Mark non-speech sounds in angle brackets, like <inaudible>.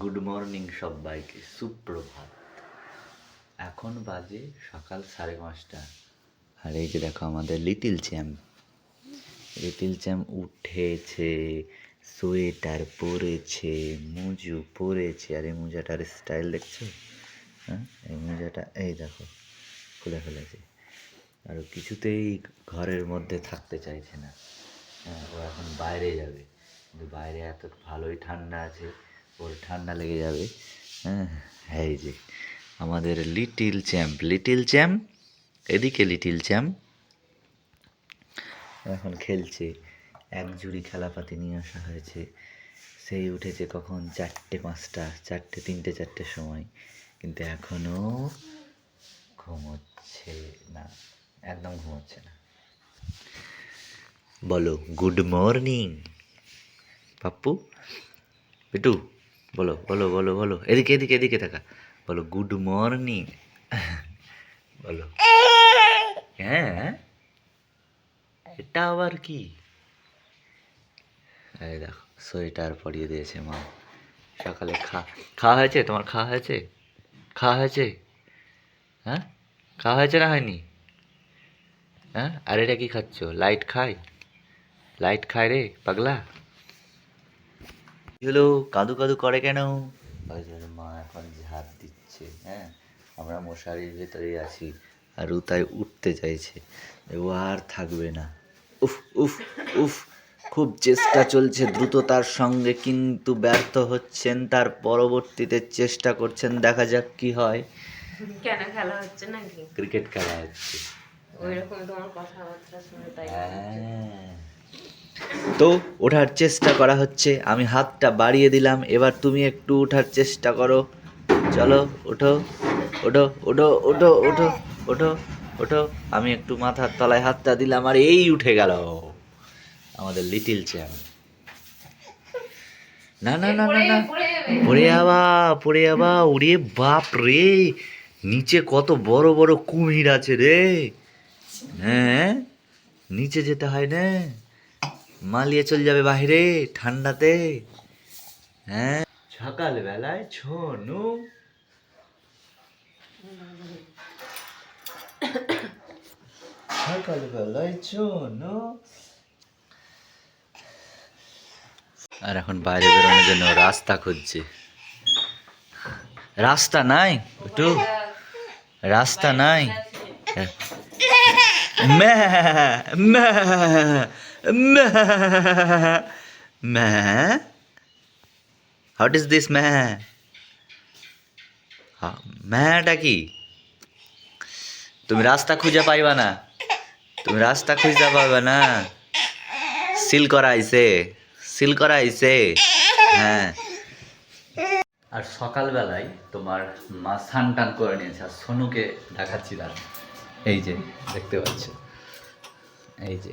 Good morning সবাইকে। সুপ্রভাত। এখন বাজে সকাল সাড়ে পাঁচটা। আর এই যে দেখো আমাদের লিটিল চ্যাম্প লিটিল চ্যাম্প উঠেছে, সোয়েটার পরেছে, মুজু পরেছে। আর এই মোজাটার স্টাইল দেখছ? হ্যাঁ এই মোজাটা, এই দেখো, খুলে ফেলেছে। আর কিছুতেই ঘরের মধ্যে থাকতে চাইছে না। হ্যাঁ ও এখন বাইরে যাবে। কিন্তু বাইরে এত ভালোই ঠান্ডা আছে। ওর ঠান্ডা লেগে যাবে। হ্যাঁ এই যে আমাদের লিটিল চ্যাম্প লিটিল চ্যাম্প, এদিকে লিটিল চ্যাম্প। এখন খেলছে, এক জুড়ি খেলাপাতি নিয়ে আসা হয়েছে। সেই উঠেছে কখন? চারটে পাঁচটা, চারটে, তিনটে, চারটের সময়। কিন্তু এখনও ঘুমোচ্ছে না, একদম ঘুমোচ্ছে না। বলো গুড মর্নিং পাপ্পু। বিটু বলো বলো বলো বলো। এদিকে এদিকে এদিকে থাকা বলো গুড মর্নিং বলো। হ্যাঁ। এটা আবার কি? এই দেখো, সোয়েটার পরিয়ে দিয়েছে মা। সকালে খা, খাওয়া হয়েছে? তোমার খাওয়া হয়েছে? খাওয়া হয়েছে? হ্যাঁ? খাওয়া হয়েছে না হয়নি? হ্যাঁ? আর এটা কি খাচ্ছ? লাইট খাই? লাইট খায় রে, পাগলা? হলো? কাদু কাদু করে কেন? মা এখন ঝাড় দিচ্ছে হ্যাঁ? আমরা মশারির ভেতরেই আছি আর ও তাই উঠতে চাইছে। ও আর থাকবে না। উফ উফ উফ খুব চেষ্টা চলছে দ্রুততার সঙ্গে কিন্তু ব্যর্থ হচ্ছেন তার পরবর্তীতে চেষ্টা করছেন দেখা যাক কি হয়। কেন খেলা হচ্ছে নাকি? ক্রিকেট খেলা হচ্ছে। ওই রকম তোমার কথাবার্তা শুনে তাই হ্যাঁ। তো ওঠার চেষ্টা করা হচ্ছে, আমি হাতটা বাড়িয়ে দিলাম, এবার তুমি একটু ওঠার চেষ্টা করো। চলো, ওঠো ওঠো ওঠো ওঠো ওঠো ওঠো ওঠো, আমি একটু মাথার তলায় হাতটা দিলাম, আর এই উঠে গেল আমাদের লিটিল চ্যাম্প না না না না না, পড়ে যাবা পড়ে যাবা, ওরে বাপ রে, নিচে কত বড় বড় কুমির আছে রে। হ্যাঁ নিচে যেতে হয় না। মালিয়ে চলে যাবে বাইরে ঠান্ডাতে। হ্যাঁ? সকালবেলায় ছোনু সকালবেলায় ছোনু আর এখন বাইরে বেরোনোর জন্য রাস্তা খুঁজছে। রাস্তা নাই একটু। রাস্তা নাই। <laughs> মে মে মে মে হোয়াট ইজ দিস মে ম্যাটা কি? তুমি রাস্তা খুঁজে পাইবা না। তুমি রাস্তা খুঁজতে পারবে না। সিল করা আইছে সিল করা আইছে হ্যাঁ। আর সকালবেলায় তোমার মা স্নান টান করে নিয়েছে আর সোনুকে দেখাচ্ছি দাঁড়া এই যে, দেখতে পাচ্ছ। এই যে।